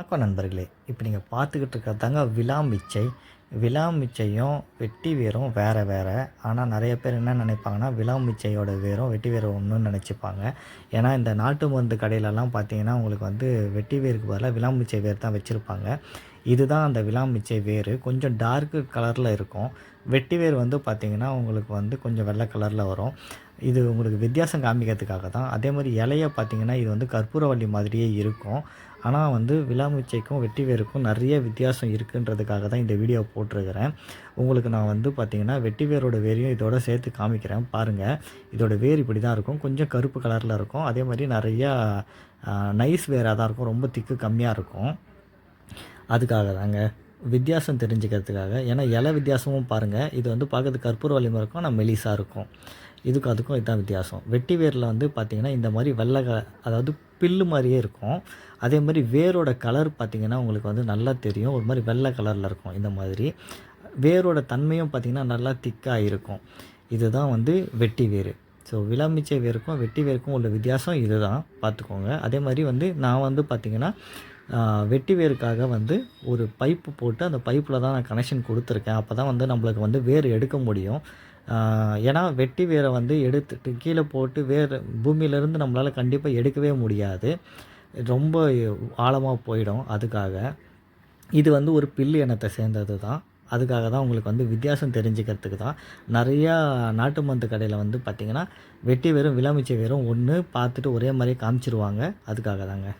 வணக்கம் நண்பர்களே. இப்போ நீங்கள் பார்த்துக்கிட்டு இருக்கிறது தாங்க விலாமிச்சை விலாமிச்சையும் வெட்டி வேரும் வேறு வேறு. ஆனால் நிறைய பேர் என்ன நினைப்பாங்கன்னா விலாமிச்சையோட வேரும் வெட்டி வேரும் ஒன்றுன்னு நினச்சிப்பாங்க. ஏன்னா இந்த நாட்டு மருந்து கடையிலலாம் பார்த்தீங்கன்னா உங்களுக்கு வந்து வெட்டி வேருக்கு பதிலாக விலாமிச்சை வேர் தான் வச்சுருப்பாங்க. இதுதான் அந்த விளாமிச்சை வேர் கொஞ்சம் டார்க்கு கலரில் இருக்கும். வெட்டி வேர் வந்து பார்த்திங்கன்னா உங்களுக்கு வந்து கொஞ்சம் வெள்ளை கலரில் வரும். இது உங்களுக்கு வித்தியாசம் காமிக்கிறதுக்காக தான். அதே மாதிரி இலையை பார்த்தீங்கன்னா இது வந்து கற்பூரவள்ளி மாதிரியே இருக்கும். ஆனால் வந்து விலாமிச்சைக்கும் வெட்டி வேருக்கும் நிறைய வித்தியாசம் இருக்குன்றதுக்காக தான் இந்த வீடியோ போட்டிருக்கிறேன். உங்களுக்கு நான் வந்து பார்த்திங்கன்னா வெட்டி வேரோட வேரையும் இதோட சேர்த்து காமிக்கிறேன். பாருங்கள் இதோட வேர் இப்படி தான் இருக்கும். கொஞ்சம் கருப்பு கலரில் இருக்கும். அதே மாதிரி நிறையா நைஸ் வேராக தான் இருக்கும். ரொம்ப திக்கு கம்மியாக இருக்கும். அதுக்காக தாங்க வித்தியாசம் தெரிஞ்சுக்கிறதுக்காக. ஏன்னா இலை வித்தியாசமும் பாருங்கள் இது வந்து பார்க்கறதுக்கு கற்பூர வலிமை இருக்கும் ஆனால் மெலிசாக இருக்கும். இதுக்கும் அதுக்கும் இதுதான் வித்தியாசம். வெட்டி வேரில் வந்து பார்த்திங்கன்னா இந்த மாதிரி வெள்ளை அதாவது பில்லு மாதிரியே இருக்கும். அதே மாதிரி வேரோட கலர் பார்த்திங்கன்னா உங்களுக்கு வந்து நல்லா தெரியும். ஒரு மாதிரி வெள்ளை கலரில் இருக்கும் இந்த மாதிரி. வேரோட தன்மையும் பார்த்திங்கன்னா நல்லா திக்காக இருக்கும். இதுதான் வந்து வெட்டி வேர். ஸோ விளாமிச்சை வேருக்கும் வெட்டி வேருக்கும் உள்ள வித்தியாசம் இதுதான். பார்த்துக்கோங்க அதே மாதிரி வந்து நான் வந்து பார்த்திங்கன்னா வெட்டி வேருக்காக வந்து ஒரு பைப்பு போட்டு அந்த பைப்பில் தான் நான் கனெக்ஷன் கொடுத்துருக்கேன். அப்போ தான் வந்து நம்மளுக்கு வந்து வேர் எடுக்க முடியும். ஏன்னா வெட்டி வேரை வந்து எடுத்துட்டு கீழே போட்டு வேர் பூமியிலேருந்து நம்மளால் கண்டிப்பாக எடுக்கவே முடியாது. ரொம்ப ஆழமாக போயிடும் அதுக்காக. இது வந்து ஒரு பில்லு இனத்தை சேர்ந்தது தான். அதுக்காக தான் உங்களுக்கு வந்து வித்தியாசம் தெரிஞ்சுக்கிறதுக்கு தான். நிறையா நாட்டு மருந்து கடையில் வந்து பார்த்திங்கன்னா வெட்டி வேரும் விளாமிச்சை வேரும் ஒன்று பார்த்துட்டு ஒரே மாதிரியே காமிச்சிருவாங்க. அதுக்காக தாங்க.